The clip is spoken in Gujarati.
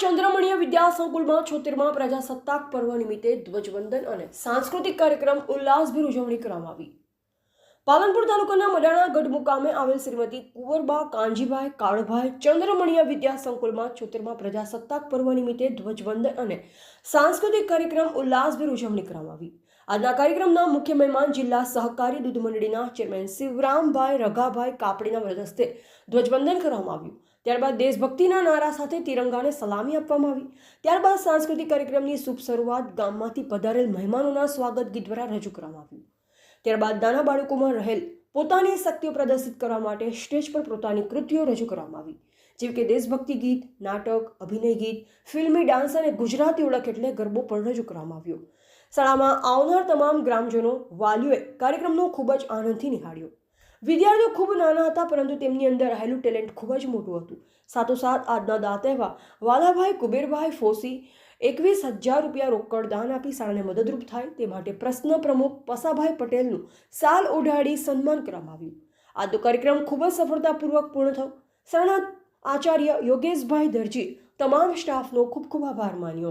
ચંદ્રમણીય વિદ્યા સંકુલમાં છોતેરમાં પ્રજાસત્તાક પર્વ નિમિત્તે ધ્વજવંદન અને સાંસ્કૃતિક કાર્યક્રમ ઉલ્લાસભેર ઉજવણી કરવામાં આવી. પાલનપુર તાલુકાના મડાણા ગઢ મુકામે આવેલ શ્રીમતી કુંવરબા કાંજીભાઈ કાળભાઈ ચંદ્રમણીય વિદ્યા સંકુલમાં છોતેરમાં પ્રજાસત્તાક પર્વ નિમિત્તે ધ્વજવંદન અને સાંસ્કૃતિક કાર્યક્રમ ઉલ્લાસભેર ઉજવણી કરવામાં આવી. આજના કાર્યક્રમના મુખ્ય મહેમાન જિલ્લા સહકારી દૂધ મંડળીના ચેરમેન શિવરામભાઈ રઘાભાઈ કાપડીના વ્રતસ્તે ધ્વજવંદન કરવામાં આવ્યું. ત્યારબાદ દેશભક્તિના નારા સાથે તિરંગાને સલામી આપવામાં આવી. ત્યારબાદ સાંસ્કૃતિક કાર્યક્રમની શુભ શરૂઆત ગામમાંથી પધારેલ મહેમાનોના સ્વાગત ગીત દ્વારા રજૂ કરવામાં આવ્યું. ત્યારબાદ નાના બાળકોમાં રહેલ પોતાની શક્તિઓ પ્રદર્શિત કરવા માટે સ્ટેજ પર પોતાની કૃતિઓ રજૂ કરવામાં આવી. જેવી કે દેશભક્તિ ગીત, નાટક, અભિનય ગીત, ફિલ્મી ડાન્સ અને ગુજરાતી ઓળખ એટલે ગરબો પણ રજૂ કરવામાં આવ્યો. શાળામાં આવનાર તમામ ગ્રામજનો, વાલીઓએ કાર્યક્રમનો ખૂબ જ આનંદથી નિહાળ્યો. વિદ્યાર્થીઓ ખૂબ નાના હતા, પરંતુ તેમની અંદર રહેલું ટેલેન્ટ ખૂબ જ મોટું હતું. સાથોસાથ આજના દાતા એવા વાલાભાઈ કુબેરભાઈ ફોસી એકવીસ હજાર રૂપિયા રોકડ દાન આપી શાળાને મદદરૂપ થાય તે માટે પ્રશ્ન પ્રમુખ પસાભાઈ પટેલનું સાલ ઓઢાડી સન્માન કરવામાં આવ્યું. આજનો કાર્યક્રમ ખૂબ જ સફળતાપૂર્વક પૂર્ણ થયો. શાળાના આચાર્ય યોગેશભાઈ દરજી તમામ સ્ટાફનો ખૂબ ખૂબ આભાર માન્યો.